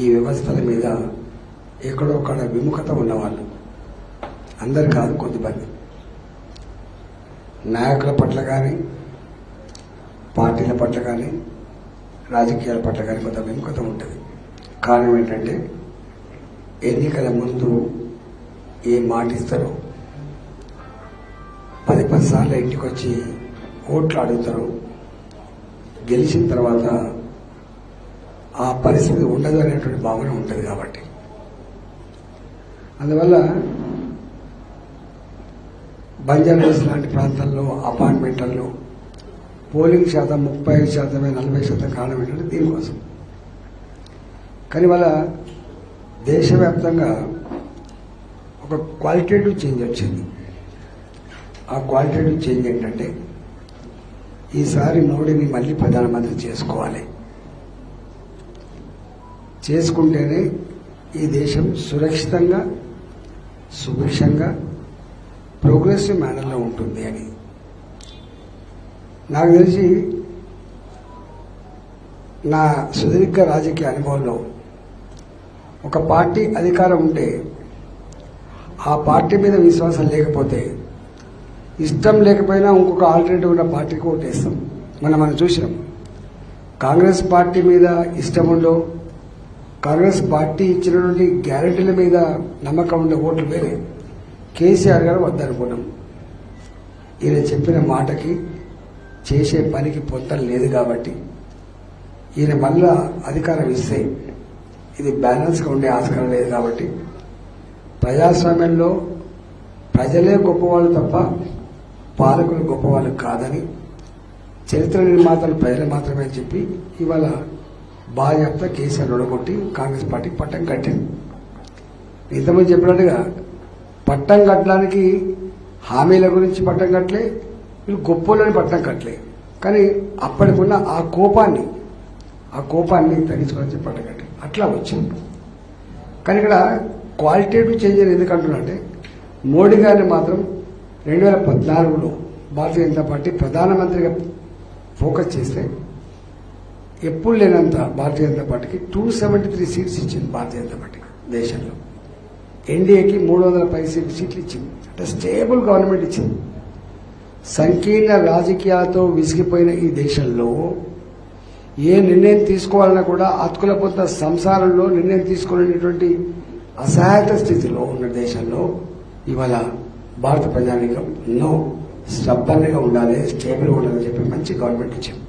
ఈ వ్యవస్థల మీద ఎక్కడో ఒక విముఖత ఉన్నవాళ్ళు. అందరు కాదు కొద్దిమంది నాయకుల పట్ల కానీ పార్టీల పట్ల కానీ రాజకీయాల పట్ల కానీ కొంత విముఖత ఉంటుంది. కారణం ఏంటంటే ఎన్నికల ముందు ఏం మాటిస్తారో పది పది సార్లు ఇంటికి వచ్చి ఓట్లు అడుగుతారు గెలిచిన తర్వాత ఆ పరిస్థితి ఉండదు అనేటువంటి భావన ఉంటుంది కాబట్టి. అందువల్ల బంజారాస్ లాంటి ప్రాంతాల్లో అపార్ట్మెంట్లలో పోలింగ్ శాతం ముప్పై ఐదు శాతమే నలభై శాతం కారణం ఏంటంటే దీనికోసం. కానీ వాళ్ళ దేశవ్యాప్తంగా ఒక క్వాలిటేటివ్ చేంజ్ వచ్చింది. ఆ క్వాలిటేటివ్ చేంజ్ ఏంటంటే ఈసారి మోడీని మళ్ళీ ప్రధానమంత్రి చేసుకోవాలి. చేసుకుంటేనే ఈ దేశం సురక్షితంగా సుభిక్షంగా ప్రోగ్రెసివ్ మేనర్లో ఉంటుంది అని. నాకు తెలిసి నా సుదీర్ఘ రాజకీయ అనుభవంలో ఒక పార్టీ అధికారం ఉంటే ఆ పార్టీ మీద విశ్వాసం లేకపోతే ఇష్టం లేకపోయినా ఇంకొక ఆల్టర్నేటివ్ ఉన్న పార్టీకి ఓటేస్తాం. మనం మనం చూసినాం. కాంగ్రెస్ పార్టీ మీద ఇష్టం ఉండో కాంగ్రెస్ పార్టీ ఇచ్చినటువంటి గ్యారెంటీల మీద నమ్మకం ఉండే ఓట్లు వేరే. కేసీఆర్ గారు వద్దనుకున్నాం. ఈయన చెప్పిన మాటకి చేసే పనికి పొంతలు లేదు కాబట్టి. ఈయన మళ్ళా అధికారం ఇస్తే ఇది బ్యాలెన్స్గా ఉండే ఆస్కారం లేదు కాబట్టి. ప్రజాస్వామ్యంలో ప్రజలే గొప్పవాళ్ళు తప్ప పాలకులు గొప్పవాళ్ళు కాదని చరిత్ర నిర్మాతలు ప్రజలు మాత్రమే చెప్పి ఇవాళ బాధ్యత కేసీఆర్ ఒడగొట్టి కాంగ్రెస్ పార్టీ పట్టం కట్టింది ఇంతమంది చెప్పినట్టుగా పట్టం కట్టడానికి హామీల గురించి పట్టం కట్టలే వీళ్ళు గొప్పోళ్ళని పట్టం కట్టలే. కానీ అప్పటికున్న ఆ కోపాన్ని ఆ కోపాన్ని తగ్గించుకొని చెప్పి పట్టం కట్టి అట్లా వచ్చింది. కానీ ఇక్కడ క్వాలిటేటివ్ చేంజ్ అని అంటే మోడీ గారిని మాత్రం రెండు వేల పద్నాలుగులో భారతీయ జనతా పార్టీ ప్రధానమంత్రిగా ఫోకస్ చేస్తే ఎప్పుడు లేనంత భారతీయ జనతా పార్టీకి టూ సెవెంటీ త్రీ సీట్స్ ఇచ్చింది భారతీయ జనతా పార్టీకి దేశంలో. ఎన్డీఏకి మూడు వందల పై సీట్లు ఇచ్చింది. అంటే స్టేబుల్ గవర్నమెంట్ ఇచ్చింది. సంకీర్ణ రాజకీయాలతో విసిగిపోయిన ఈ దేశంలో ఏ నిర్ణయం తీసుకోవాలన్నా కూడా అతుకుల పొంత సంసారంలో నిర్ణయం తీసుకునేటువంటి అసహాయత స్థితిలో ఉన్న దేశంలో ఇవాళ భారత ప్రజానికం ఎన్నో స్టబ్బన్గా ఉండాలి స్టేబుల్గా ఉండాలని చెప్పి మంచి గవర్నమెంట్ ఇచ్చింది.